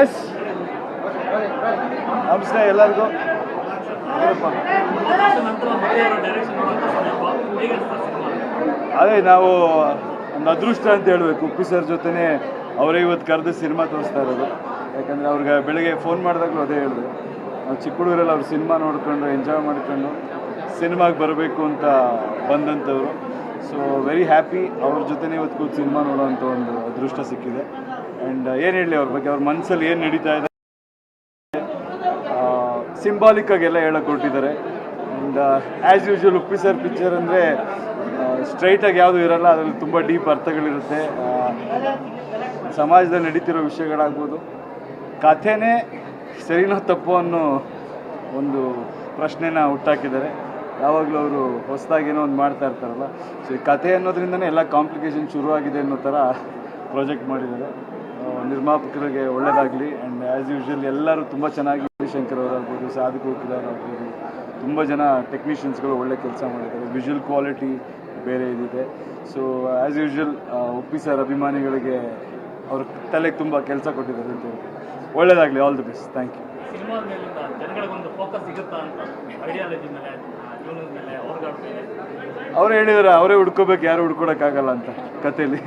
S ನಮಸ್ತೆ ಎಲ್ಲರಿಗೂ? ಅದೇ ನಾವು ಒಂದು ಅದೃಷ್ಟ ಅಂತ ಹೇಳಬೇಕು ಉಪ್ಪಿ ಸರ್ ಜೊತೆನೇ ಅವರೇ ಇವತ್ತು ಕರೆದು ಸಿನಿಮಾ ತೋರಿಸ್ತಾ ಇರೋದು. ಯಾಕಂದರೆ ಅವ್ರಿಗೆ ಬೆಳಗ್ಗೆ ಫೋನ್ ಮಾಡಿದಾಗಲೂ ಅದೇ ಹೇಳಿದ್ರು ನಾವು ಚಿಕ್ಕ ಹುಡುಗರೆಲ್ಲ ಅವ್ರು ಸಿನಿಮಾ ನೋಡ್ಕೊಂಡು ಎಂಜಾಯ್ ಮಾಡ್ಕೊಂಡು ಸಿನಿಮಾಗೆ ಬರಬೇಕು ಅಂತ ಬಂದಂಥವ್ರು. ಸೊ ವೆರಿ ಹ್ಯಾಪಿ ಅವ್ರ ಜೊತೆನೇ ಇವತ್ತು ಕೂತು ಸಿನಿಮಾ ನೋಡೋವಂಥ ಒಂದು ಅದೃಷ್ಟ ಸಿಕ್ಕಿದೆ. ಆ್ಯಂಡ್ ಏನು ಹೇಳಿ ಅವ್ರ ಬಗ್ಗೆ? ಅವ್ರ ಮನಸ್ಸಲ್ಲಿ ಏನು ನಡೀತಾ ಇದೆ? ಸಿಂಬಾಲಿಕ್ ಆಗೆಲ್ಲ ಹೇಳಕ್ ಕೊಟ್ಟಿದ್ದಾರೆ and as usual Uppi sir picture ಅಂದರೆ ಸ್ಟ್ರೈಟಾಗಿ ಯಾವುದು ಇರಲ್ಲ, ಅದರಲ್ಲಿ ತುಂಬ ಡೀಪ್ ಅರ್ಥಗಳಿರುತ್ತೆ. ಸಮಾಜದಲ್ಲಿ ನಡೀತಿರೋ ವಿಷಯಗಳಾಗ್ಬೋದು. ಕಥೆನೇ ಸರಿನೋ ತಪ್ಪು ಅನ್ನೋ ಒಂದು ಪ್ರಶ್ನೆನ ಹುಟ್ಟಾಕಿದ್ದಾರೆ. ಯಾವಾಗಲೂ ಅವರು ಹೊಸದಾಗೇನೋ ಒಂದು ಮಾಡ್ತಾ ಇರ್ತಾರಲ್ಲ. ಸೊ ಈ ಕಥೆ ಅನ್ನೋದ್ರಿಂದನೇ ಎಲ್ಲ ಕಾಂಪ್ಲಿಕೇಶನ್ ಶುರುವಾಗಿದೆ ಅನ್ನೋ ಥರ ಪ್ರಾಜೆಕ್ಟ್ ಮಾಡಿದ್ದಾರೆ. ನಿರ್ಮಾಪಕರಿಗೆ ಒಳ್ಳೆಯದಾಗಲಿ ಆ್ಯಂಡ್ ಆ್ಯಸ್ ಯೂಶ್ವಲ್ ಎಲ್ಲರೂ ತುಂಬ ಚೆನ್ನಾಗಿ ಶಂಕರ್ ಅವರಾಗ್ಬೋದು, ಸಾಧು ಕೋಕಿಲ್ ಅವರಾಗ್ಬೋದು ತುಂಬ ಜನ ಟೆಕ್ನಿಷಿಯನ್ಸ್ಗಳು ಒಳ್ಳೆ ಕೆಲಸ ಮಾಡಿದ್ದಾರೆ. ವಿಜುವಲ್ ಕ್ವಾಲಿಟಿ ಬೇರೆ ಇದಿದೆ. So as usual Uppi sir ಅಭಿಮಾನಿಗಳಿಗೆ ಅವ್ರ ತಲೆಗೆ ತುಂಬ ಕೆಲಸ ಕೊಟ್ಟಿದ್ದಾರೆ ಅಂತ ಹೇಳಿ ಒಳ್ಳೇದಾಗಲಿ all the best thank you ಅವ್ರು ಮೇಲಿಂದ ಜನಗಳಿಗೊಂದು ಫೋಕಸ್ ಸಿಗುತ್ತಾ ಅಂತ ಐಡಿಯಾಲಜಿ ಮೇಲೆ ಜೀವನದ ಮೇಲೆ ಅವ್ರಗಳ ಮೇಲೆ? ಅವರೇ ಹೇಳಿದಾರೆ ಅವರೇ ಹುಡ್ಕೋಬೇಕು ಯಾರು ಹುಡ್ಕೊಡೋಕ್ಕಾಗಲ್ಲ ಅಂತ ಕಥೆಯಲ್ಲಿ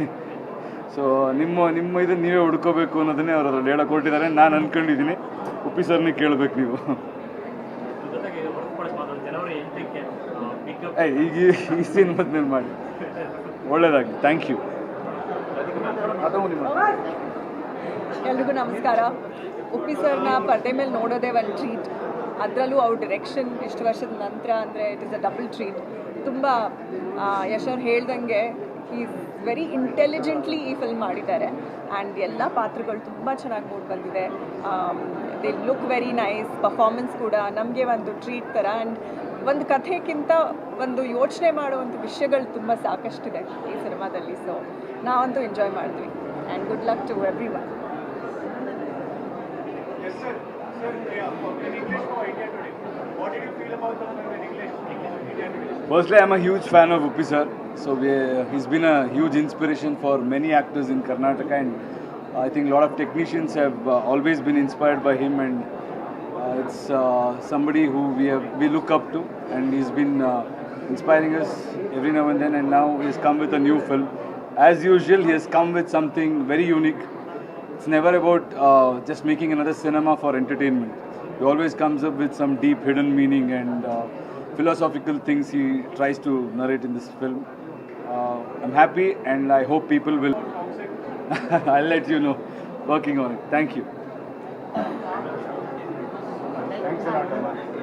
ಸೊ ನಿಮ್ಮ ನಿಮ್ಮ ಇದು ನೀವೇ ಹುಡ್ಕೋಬೇಕು ಅನ್ನೋದನ್ನೇ ಅವ್ರು ಅದ್ರಲ್ಲಿ ಹೇಳಕ್ಕೆ ಹೊರಟಿದ್ದಾರೆ. ನಾನು ಅಂದ್ಕೊಂಡಿದ್ದೀನಿ ಉಪ್ಪಿ ಸರ್ನೇ ಕೇಳಬೇಕು ನೀವು. ಈಗ ಈ- ಸೀನ್ ಮತ್ತೆ ಮಾಡಿ. ಒಳ್ಳೇದಾಗಲಿ. ಥ್ಯಾಂಕ್ ಯು ಎಲ್ರಿಗೂ ನಮಸ್ಕಾರ. ಉಪ್ಪಿ ಸರ್ನ ಪರ್ದೆ ಮೇಲೆ ನೋಡೋದೇ ಒಂದು ಟ್ರೀಟ್ ಅದರಲ್ಲೂ ಅವ್ರ ಡಿರೆಕ್ಷನ್ ಇಷ್ಟು ವರ್ಷದ ನಂತರ ಅಂದರೆ it is a double treat ತುಂಬ ಯಶ್ ಅವ್ರು ಹೇಳ್ದಂಗೆ ಈ ವೆರಿ ಇಂಟೆಲಿಜೆಂಟ್ಲಿ ಈ ಫಿಲ್ಮ್ ಮಾಡಿದ್ದಾರೆ. ಆ್ಯಂಡ್ ಎಲ್ಲ ಪಾತ್ರಗಳು ತುಂಬ ಚೆನ್ನಾಗಿ ಮೂಡ್ ಬಂದಿದೆ. They look very nice performance ಕೂಡ ನಮಗೆ ಒಂದು ಟ್ರೀಟ್ ಥರ ಆ್ಯಂಡ್ ಒಂದು ಕಥೆಗಿಂತ ಒಂದು ಯೋಚನೆ ಮಾಡುವಂಥ ವಿಷಯಗಳು ತುಂಬ ಸಾಕಷ್ಟಿದೆ ಈ ಸಿನಿಮಾದಲ್ಲಿ. ಸೊ ನಾವಂತೂ ಎಂಜಾಯ್ ಮಾಡಿದ್ವಿ and good luck to everyone Firstly, I'm a huge fan of Uppi sir. So we, he's been a huge inspiration for many actors in Karnataka, and I think a lot of technicians have uh, always been inspired by him, and uh, it's uh, somebody who we have we look up to, and he's been uh, inspiring us every now and then. And now he's come with a new film. As usual, he has come with something very unique. It's never about uh, just making another cinema for entertainment. He always comes up with some deep hidden meaning and uh, philosophical things he tries to narrate in this film. Uh, I'm happy and I hope people will. I'll let you know. Working on it. Thank you. Thanks a lot.